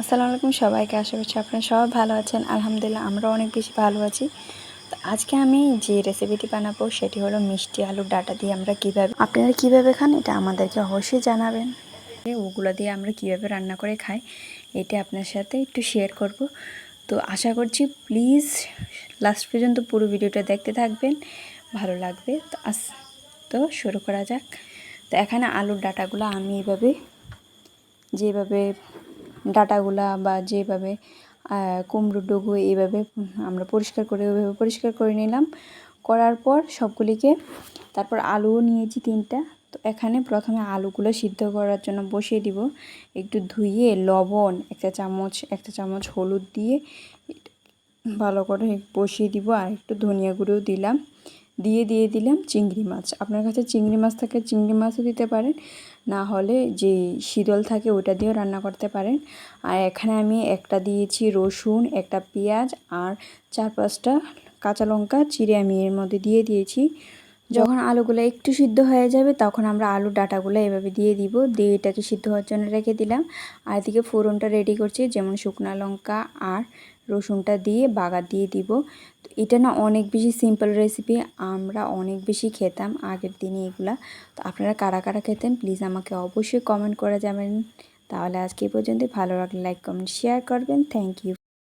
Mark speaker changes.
Speaker 1: আসসালামু আলাইকুম সবাইকে, আশা করছি আপনারা সবাই ভালো আছেন। আলহামদুলিল্লাহ, আমরা অনেক বেশি ভালো আছি। তো আজকে আমি যে রেসিপিটি বানাবো, সেটি হলো মিষ্টি আলুর ডাটা দিয়ে আমরা কীভাবে আপনারা কীভাবে খান, এটা আমাদেরকে অবশ্যই জানাবেন। ওগুলো দিয়ে আমরা কীভাবে রান্না করে খাই, এটা আপনার সাথে একটু শেয়ার করব। তো আশা করছি প্লিজ লাস্ট পর্যন্ত পুরো ভিডিওটা দেখতে থাকবেন, ভালো লাগবে। তো আস তো শুরু করা যাক। তো এখানে আলুর ডাটাগুলো আমি এভাবে যেভাবে ডাটাগুলা বা যেভাবে আহ, কুমড়োর ডগু এইভাবে আমরা পরিষ্কার করে ওইভাবে পরিষ্কার করে নিলাম। করার পর সবগুলিকে তারপর আলুও নিয়েছি তিনটা। তো এখানে প্রথমে আলুগুলো সিদ্ধ করার জন্য বসিয়ে দিব। একটু ধুয়ে লবণ একটা চামচ একটা চামচ হলুদ দিয়ে ভালো করে বসিয়ে দিব। আর একটু ধনিয়া গুঁড়োও দিলাম। দিয়ে দিয়ে দিলাম চিংড়ি মাছ। আপনার কাছে চিংড়ি মাছ থাকে, চিংড়ি মাছও দিতে পারেন। না হলে যে শীতল থাকে ওটা দিয়েও রান্না করতে পারেন। আর এখানে আমি একটা দিয়েছি রসুন, একটা পেঁয়াজ আর চার পাঁচটা কাঁচা লঙ্কা চিড়ে আমি এর মধ্যে দিয়ে দিয়েছি। যখন আলুগুলো একটু সিদ্ধ হয়ে যাবে তখন আমরা আলুর ডাটাগুলো এভাবে দিয়ে দিব। দিয়ে এটাকে সিদ্ধ হওয়ার জন্য রেখে দিলাম। আর এদিকে ফোড়নটা রেডি করছি, যেমন শুকনো লঙ্কা আর রসুনটা দিয়ে বাগা দিয়ে দিব। তো এটা না অনেক বেশি সিম্পল রেসিপি আমরা অনেক বেশি খেতাম আগের দিনে এগুলা। তো আপনারা কারা কারা খেতেন প্লিজ আমাকে অবশ্যই কমেন্ট করে যাবেন তাহলে আজকে পর্যন্ত ভালো লাগলে লাইক কমেন্ট শেয়ার করবেন। Thank you